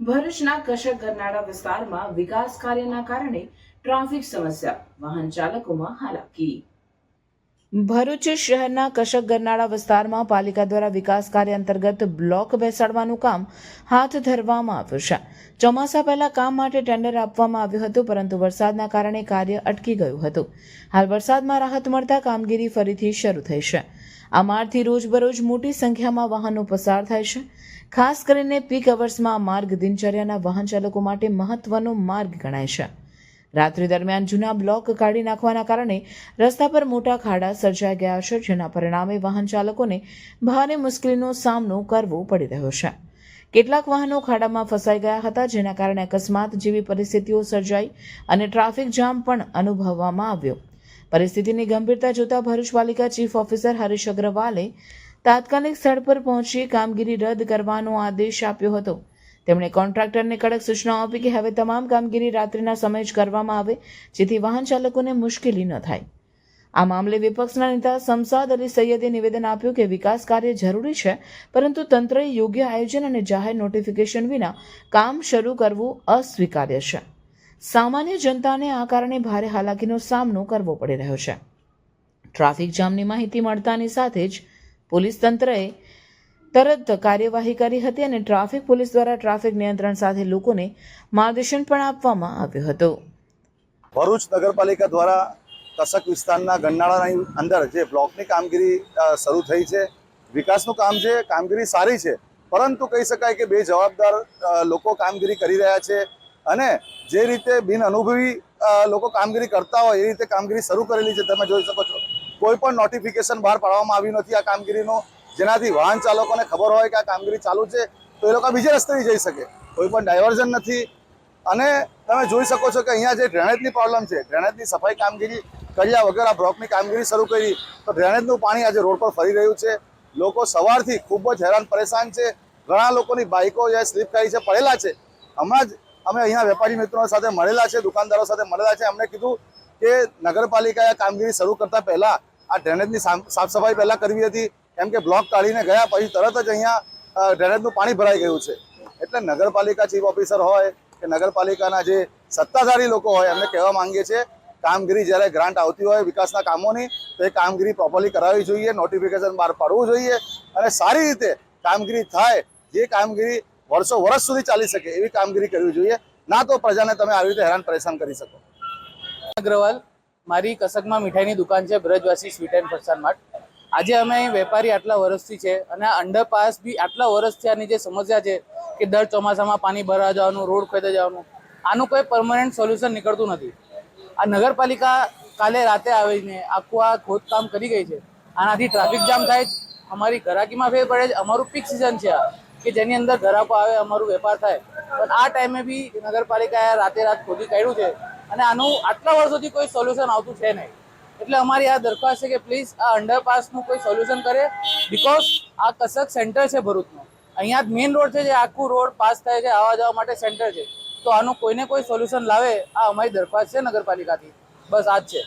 ભરૂચના કશક ગરનાળા વિસ્તારમાં વિકાસ કાર્યના કારણે ટ્રાફિક સમસ્યા વાહન ચાલકોમાં હાલાકી. ભરૂચ શહેરના કશક ગરનાળા વિસ્તારમાં પાલિકા દ્વારા વિકાસ કાર્ય અંતર્ગત બ્લોક બેસાડવાનું કામ હાથ ધરવામાં આવ્યું છે. ચોમાસા પહેલા કામ માટે ટેન્ડર આપવામાં આવ્યું હતું, પરંતુ વરસાદના કારણે કાર્ય અટકી ગયું હતું. હાલ વરસાદમાં રાહત મળતા કામગીરી ફરીથી શરૂ થઈ છે. આ માર્ગથી રોજબરોજ મોટી સંખ્યામાં વાહનો પસાર થાય છે. ખાસ કરીને પીક અવર્સમાં આ માર્ગ દિનચર્યાના વાહન ચાલકો માટે મહત્વનો માર્ગ ગણાય છે. રાત્રિ દરમિયાન જૂના બ્લોક કાઢી નાખવાના કારણે રસ્તા પર મોટા ખાડા સર્જાઈ ગયા છે, જેના પરિણામે વાહન ચાલકોને ભારે મુશ્કેલીનો સામનો કરવો પડી રહ્યો છે. કેટલાક વાહનો ખાડામાં ફસાઈ ગયા હતા, જેના કારણે અકસ્માત જેવી પરિસ્થિતિઓ સર્જાઈ અને ટ્રાફિક જામ પણ અનુભવવામાં આવ્યો. પરિસ્થિતિની ગંભીરતા જોતા ભરૂચ પાલિકા ચીફ ઓફિસર હરીશ અગ્રવાલે તાત્કાલિક સ્થળ પર પહોંચી કામગીરી રદ કરવાનો આદેશ આપ્યો હતો. તેમણે કોન્ટ્રાક્ટરને કડક સૂચનાઓ આપી કે હવે તમામ કામગીરી રાત્રિના સમયે જ કરવામાં આવે, જેથી વાહન ચાલકોને મુશ્કેલી ન થાય. આ મામલે વિપક્ષના નેતા સમસાદ અલી સૈયદે નિવેદન આપ્યું કે વિકાસ કાર્ય જરૂરી છે, પરંતુ તંત્રએ યોગ્ય આયોજન અને જાહેર નોટિફિકેશન વિના કામ શરૂ કરવું અસ્વીકાર્ય છે. સામાન્ય જનતાને આ કારણે ભારે હાલાકીનો સામનો કરવો પડી રહ્યો છે. ટ્રાફિક જામની માહિતી મળતાની સાથે જ પોલીસ તંત્રએ તરત કાર્યવાહી કરી હતી અને ટ્રાફિક પોલીસ દ્વારા ટ્રાફિક નિયંત્રણ સાથે લોકોને માર્ગદર્શન પણ આપવામાં આવ્યું હતું. ભરૂચ નગરપાલિકા દ્વારા કસક વિસ્તારના ગંડાળાની અંદર જે બ્લોકની કામગીરી શરૂ થઈ છે. વિકાસનું કામ છે, કામગીરી સારી છે, પરંતુ કહી શકાય કે બે જવાબદાર લોકો કામગીરી કરી રહ્યા છે અને જે રીતે બિન અનુભવી લોકો કામગીરી કરતા હોય એ રીતે કામગીરી શરૂ કરેલી છે, તમે જોઈ શકો છો. કોઈ પણ નોટિફિકેશન બહાર પાડવામાં આવ્યું નથી આ કામગીરીનું. જેનાથી વાહન ચાલકોને ખબર હોય કે આ કામગીરી ચાલુ છે, તો એ લોકો બીજે રસ્તે જઈ શકે. કોઈ પણ ડાયવર્ઝન નથી. અને તમે જોઈ શકો છો કે અહીંયા જે ડ્રેનેજની પ્રોબ્લેમ છે ડ્રેનેજની સફાઈ કામગીરી કર્યા વગર આ બ્લોકની કામગીરી શરૂ કરી, તો ડ્રેનેજનું પાણી આજે રોડ પર ફરી રહ્યું છે. લોકો સવારથી ખૂબ જ હેરાન પરેશાન છે. ઘણા લોકોની બાઇકો જે સ્લીપ કરી છે, પડેલા છે. હમણાં જ અમે અહીંયા વેપારી મિત્રો સાથે મળેલા છે, દુકાનદારો સાથે મળેલા છે. અમને કીધું કે નગરપાલિકાએ કામગીરી શરૂ કરતા પહેલાં આ ડ્રેનેજની સાફ સફાઈ પહેલાં કરવી હતી. કેમ કે બ્લોક કાઢીને ગયા પછી તરત જ અહીંયા ડ્રેનેજનું પાણી ભરાઈ ગયું છે. એટલે નગરપાલિકા ચીફ ઓફિસર હોય કે નગરપાલિકાના જે સત્તાધારી લોકો હોય, એમને કહેવા માંગીએ છીએ, કામગીરી જ્યારે ગ્રાન્ટ આવતી હોય વિકાસના કામોની, તો એ કામગીરી પ્રોપરલી કરાવવી જોઈએ નોટિફિકેશન બહાર પાડવું જોઈએ અને સારી રીતે કામગીરી થાય, જે કામગીરી વર્ષો વર્ષ સુધી ચાલી શકે એવી કામગીરી કરવી જોઈએ. ના તો પ્રજાને તમે આવી રીતે હેરાન પરેશાન કરી શકો. અગ્રવાલ, મારી કસકમાં મીઠાઈની દુકાન છે, Brajwasi sweet and Farsan mart. આજે અમે અહીં વેપારી આટલા વર્ષથી છે અને આ અંડરપાસ બી આટલા વર્ષથી આની જે સમસ્યા છે કે દર ચોમાસામાં પાણી ભરા જવાનું, રોડ ખોદાઈ જવાનું, આનું કોઈ પરમનન્ટ સોલ્યુશન નીકળતું નથી. આ નગરપાલિકા કાલે રાતે આવીને આખું આ ખોદકામ કરી ગઈ છે. આનાથી ટ્રાફિક જામ થાય છે અમારી ઘરાકીમાં ફેર પડે છે અમારું પીક સિઝન છે આ, કે જેની અંદર ઘરાકો આવે, અમારું વેપાર થાય. પણ આ ટાઈમે બી નગરપાલિકાએ રાતે રાત ખોદી કાઢ્યું છે અને આનું આટલા વર્ષોથી કોઈ સોલ્યુશન આવતું છે નહીં. એટલે અમારી આ દરખાસ્ત છે કે પ્લીઝ આ અંડરપાસનું કોઈ સોલ્યુશન કરે બીકોઝ આ કસક સેન્ટર છે ભરૂચનું. અહીંયા જ મેઇન રોડ છે જે આખું રોડ પાસ થાય છે આવવા જવા માટે સેન્ટર છે. તો આનું કોઈને કોઈ સોલ્યુશન લાવે, આ અમારી દરખાસ્ત છે નગરપાલિકાથી. બસ આ જ છે.